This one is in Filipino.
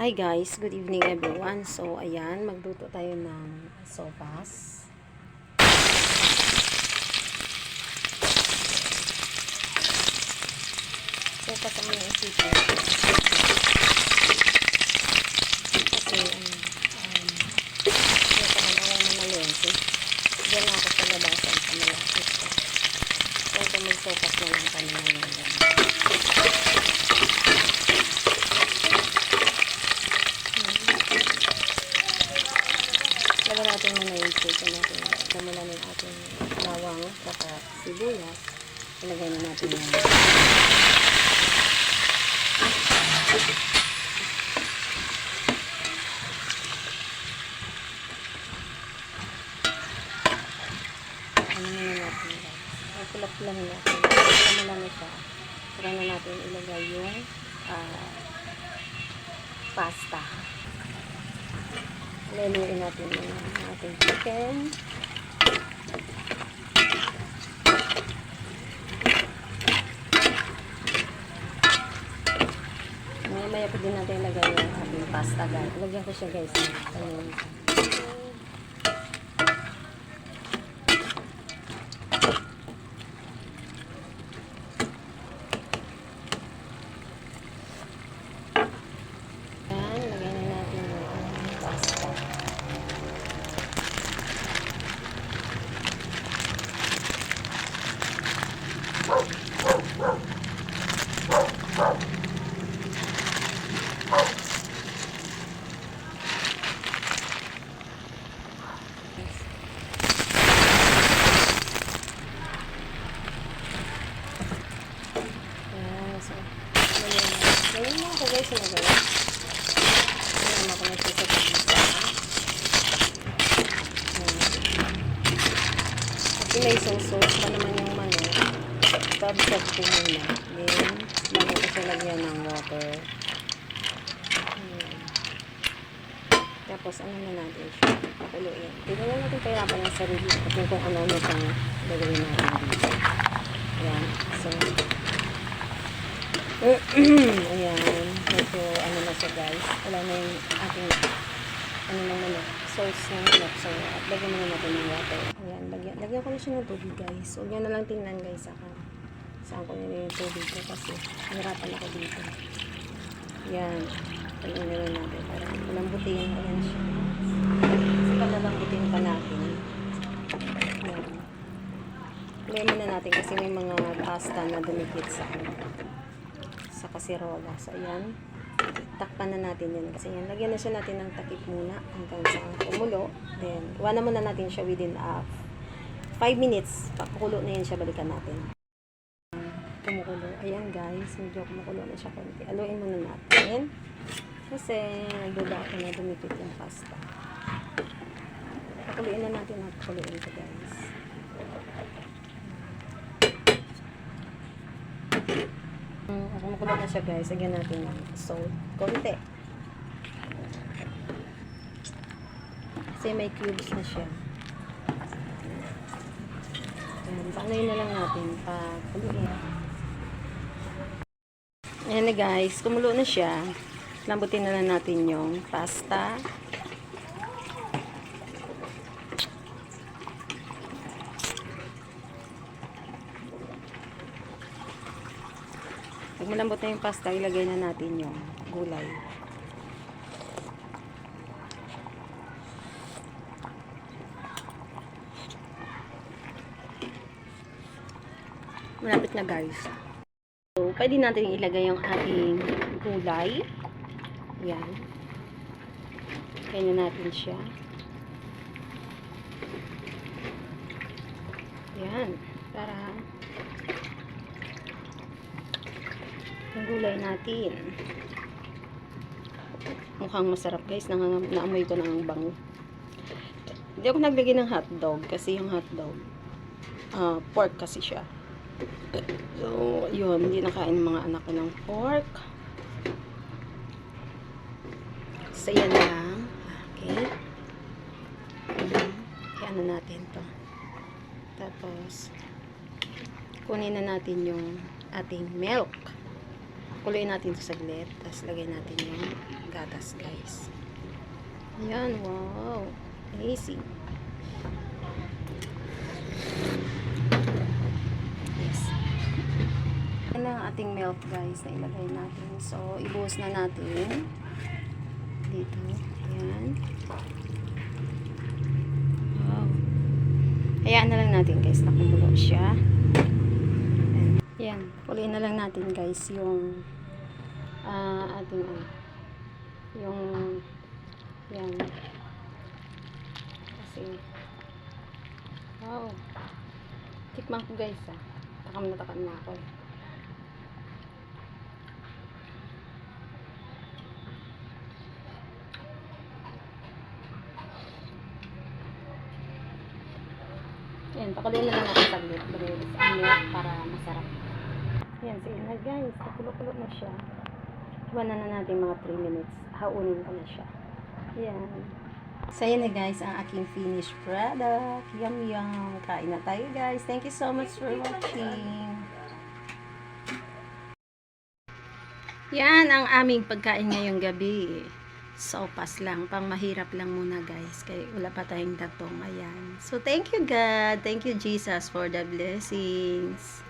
Hi guys, good evening everyone. So ayan, magluto tayo ng sopas. Sopas ang mga isipin. Kasi um, um, ito ang araw na malente. Diyan ako sa labasan sa malapit ko. So ito may sopas na lang kami ngayon. Lagyan natin muna yung chicken natin. Gamula na yung ating bawang saka sibuyas. Ilagay na natin yung ano na natin guys. Pulap lang natin. Mo lang siya. Na natin ilagay yung ah, pasta. Luluin natin yung ating chicken. Maya maya po din natin ilagay yung ating pasta guys. Lagyan ko siya guys. Ayun. Yan, lagyan na natin yung ating pasta. Ayan, so, ganyan na. Guys, yung gawin. Ganyan mo ako nagsisipag dito. Kasi may sauce pa naman yung manok. Babsat ko muna. Then, bago ko siya lagyan ng water. Tapos, ano na natin siya? Pakuluin. Tignan na natin kahirapan ng sarili natin kung ano-ano pang gagawin natin dito. Ayan. So, Ayan. Medyo ano na siya guys. Wala na yung ating ano na manok. Sauce ng manok. So, at lagyan muna natin ng water. Ayan. Lagyan, lagyan ko na siya ng tubig guys. Huwag nyo na lang tingnan guys saka saan ko nila yung tubig ko kasi nahirapan ako dito. Ayan. Lagyan na lang natin para malambutin. Ayan siya. Kasi palalambutin pa natin. Ayan. Lagyan muna natin kasi may mga pasta na dumikit sa sa kasirola. So, ayan. Takpan na natin yan. Kasi yan, lagyan na siya natin ng takip muna hanggang sa kumulo. Then, iwanan muna natin siya within uh, 5 minutes. Pakukulo na yan siya, balikan natin. Kumukulo. Ayan guys, medyo kumukulo na siya konti. Aluin muna natin. Kasi, nagduda ako na dumikit yung pasta. Pakuluin na natin at pakuluin ito guys. Mm, kumukulo na siya guys. Lagyan natin ng salt. Konti. Kasi may cubes na siya. Ayan, paanoyin na lang natin. Pakuluin. Ayan na guys. Kumulo na siya. Lambutin na lang natin yung pasta. Pag malambot na yung pasta, ilagay na natin yung gulay. Malapit na guys. So, pwede natin ilagay yung ating gulay. Yan. Kaya natin siya. Yan. Para yung gulay natin. Mukhang masarap guys. Nang, naamoy ko ang bango. Hindi ako naglagay ng hotdog kasi yung hotdog ah pork kasi siya. So, yun. Hindi nakain ng mga anak ko ng pork. So, yan lang. Okay. Kaya ano natin to. Tapos, kunin na natin yung ating milk. Pakuluin natin ito saglit. Tapos lagay natin yung gatas, guys. Ayan, wow. Amazing. Yes. Yan ang ating milk, guys, na ilagay natin. So, ibuhos na natin. Dito. Ayan. Wow. Hayaan na lang natin, guys, na kumulo siya. Ayan. Kuliin na lang natin, guys, yung ah ating ano, yung yan. Kasi, wow. Tikman ko, guys, ah. Takam na takam na ako. eh. Yan, pakuloyin na lang natin saglit. Para masarap. Yan, sige na guys. Pakulo-kulo na siya. Iwan na na natin mga 3 minutes. Haunin ko na siya. Yan. So, yan na guys, ang aking finished product. Yum, yum. Kain na tayo guys. Thank you so much for watching. Yan ang aming pagkain ngayong gabi. Sopas lang. Pang mahirap lang muna guys. Kaya wala pa tayong datong. Ayan. So, thank you God. Thank you Jesus for the blessings.